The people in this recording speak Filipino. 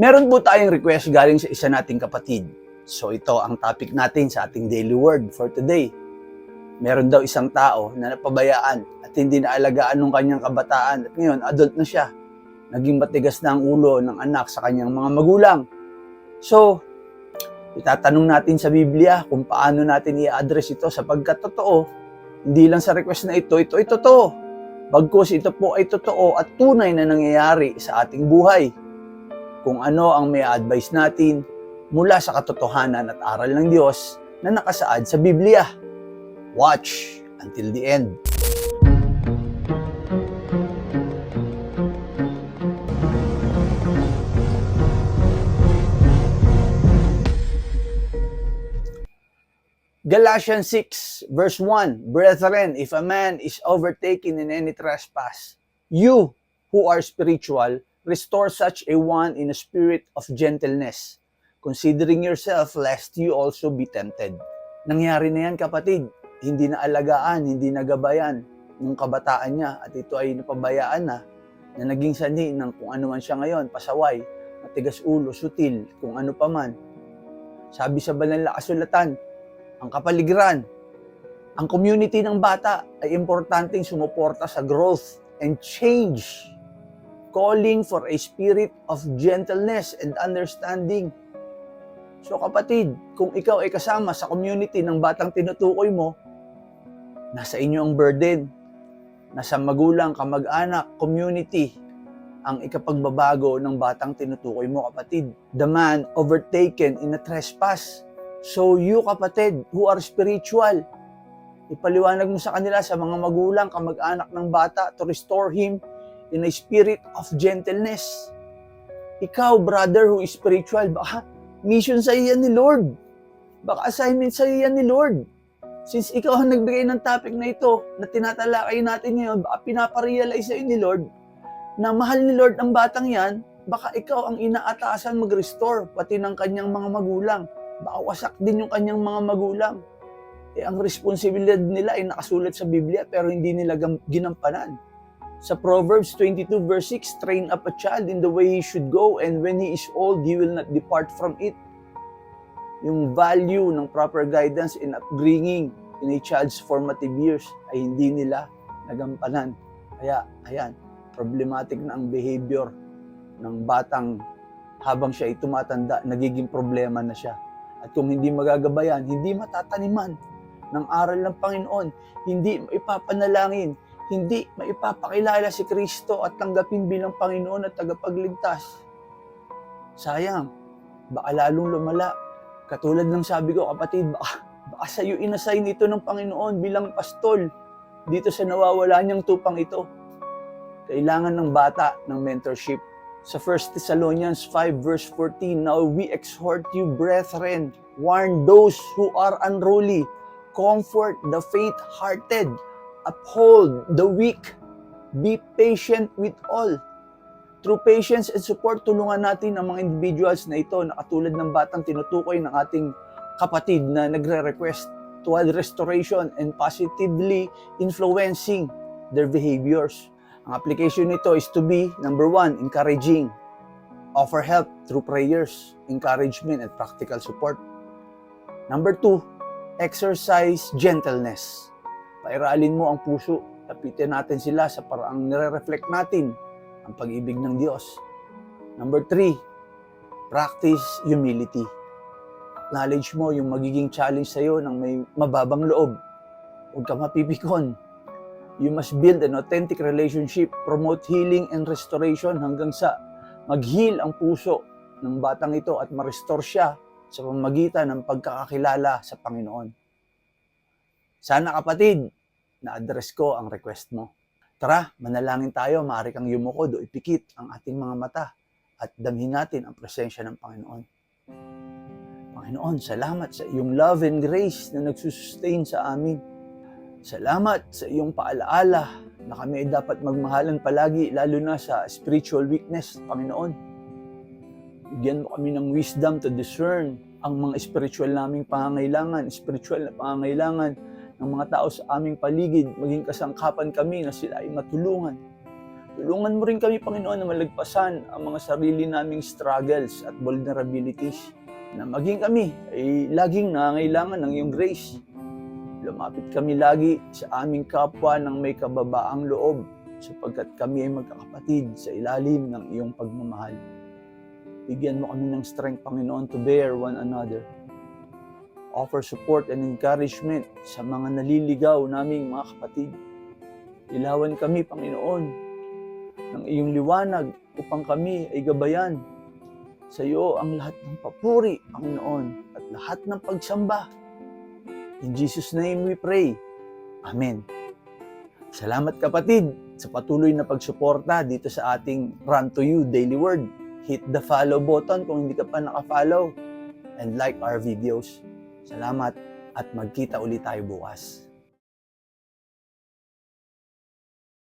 Meron po tayong request galing sa isa nating kapatid. So ito ang topic natin sa ating daily word for today. Meron daw isang tao na napabayaan at hindi naalagaan ng kanyang kabataan at ngayon adult na siya. Naging matigas na ang ulo ng anak sa kanyang mga magulang. So, itatanong natin sa Biblia kung paano natin i-address ito sapagkat totoo, hindi lang sa request na ito, ito ay totoo. Bagkus ito po ay totoo at tunay na nangyayari sa ating buhay. Kung ano ang may advice natin mula sa katotohanan at aral ng Diyos na nakasaad sa Biblia. Watch until the end. Galatians 6 verse 1 Brethren, if a man is overtaken in any trespass, you who are spiritual, restore such a one in a spirit of gentleness, considering yourself lest you also be tempted. Nangyari na yan kapatid, hindi na alagaan, hindi nagabayan ng kabataan niya. At ito ay napabayaan na na naging sanhi ng kung ano man siya ngayon, pasaway, matigas ulo, sutil, kung ano pa man. Sabi sa banal na kasulatan, ang kapaligiran, ang community ng bata ay importanteng sumuporta sa growth and change, calling for a spirit of gentleness and understanding. So kapatid, kung ikaw ay kasama sa community ng batang tinutukoy mo, nasa inyo ang burden. Nasa magulang, kamag-anak, community, ang ikapagbabago ng batang tinutukoy mo kapatid. The man overtaken in a trespass So you kapatid who are spiritual, ipaliwanag mo sa kanila sa mga magulang, kamag-anak ng bata to restore him in a spirit of gentleness. Ikaw, brother who is spiritual, baka mission sa iyo yan ni Lord. Baka assignment sa iyo yan ni Lord. Since ikaw ang nagbigay ng topic na ito na tinatalakay natin ngayon, baka pinaparealize sa iyo ni Lord na mahal ni Lord ang batang yan, baka ikaw ang inaatasan mag-restore pati ng kanyang mga magulang baka wasak din yung kanyang mga magulang. Eh, ang responsibilidad nila ay nakasulat sa Biblia pero hindi nila ginampanan. Sa Proverbs 22 verse 6, train up a child in the way he should go and when he is old, he will not depart from it. Yung value ng proper guidance in upbringing in a child's formative years ay hindi nila nagampanan. Kaya, ayan, problematic na ang behavior ng batang habang siya ay tumatanda, nagiging problema na siya. At kung hindi magagabayan, hindi matataniman ng aral ng Panginoon, hindi maipapanalangin, hindi maipapakilala si Kristo at tanggapin bilang Panginoon at tagapagligtas. Sayang, baka lalong lumala. Katulad ng sabi ko, kapatid, baka, baka sa iyo inassign ito ng Panginoon bilang pastol dito sa nawawala niyang tupang ito. Kailangan ng bata ng mentorship sa 1 Thessalonians 5 verse 14, Now we exhort you, brethren, warn those who are unruly, comfort the faint-hearted, uphold the weak, be patient with all. Through patience and support, tulungan natin ang mga individuals na ito na katulad ng batang tinutukoy ng ating kapatid na nagre-request toward restoration and positively influencing their behaviors. Ang application nito is to be, number one, encouraging. Offer help through prayers, encouragement, and practical support. Number two, exercise gentleness. Pairalin mo ang puso. Tapitin natin sila sa paraang nire-reflect natin ang pag-ibig ng Diyos. Number three, practice humility. Knowledge mo yung magiging challenge sa'yo ng may mababang loob. Huwag ka mapipikon You must build an authentic relationship, promote healing and restoration hanggang sa mag-heal ang puso ng batang ito at ma-restore siya sa pamagitan ng pagkakakilala sa Panginoon. Sana kapatid, na-address ko ang request mo. Tara, manalangin tayo, maaari kang yumukod o ipikit ang ating mga mata at damhin natin ang presensya ng Panginoon. Panginoon, salamat sa iyong love and grace na nagsusustain sa amin. Salamat sa iyong paalaala na kami ay dapat magmahalan palagi lalo na sa spiritual weakness, Panginoon. Bigyan mo kami ng wisdom to discern ang mga spiritual naming pangangailangan, spiritual na pangangailangan ng mga tao sa aming paligid, maging kasangkapan kami na sila ay matulungan. Tulungan mo rin kami, Panginoon, na malagpasan ang mga sarili naming struggles at vulnerabilities na maging kami ay laging nangailangan ng iyong grace. Lumapit kami lagi sa aming kapwa ng may kababaang loob sapagkat kami ay magkakapatid sa ilalim ng iyong pagmamahal. Bigyan mo kami ng strength, Panginoon, to bear one another. Offer support and encouragement sa mga naliligaw naming mga kapatid. Ilawan kami, Panginoon, ng iyong liwanag upang kami ay gabayan. Sa iyo ang lahat ng papuri, Panginoon, at lahat ng pagsamba. In Jesus' name we pray. Amen. Salamat kapatid sa patuloy na pagsuporta dito sa ating Run to You Daily Word. Hit the follow button kung hindi ka pa naka-follow and like our videos. Salamat at magkita ulit tayo bukas.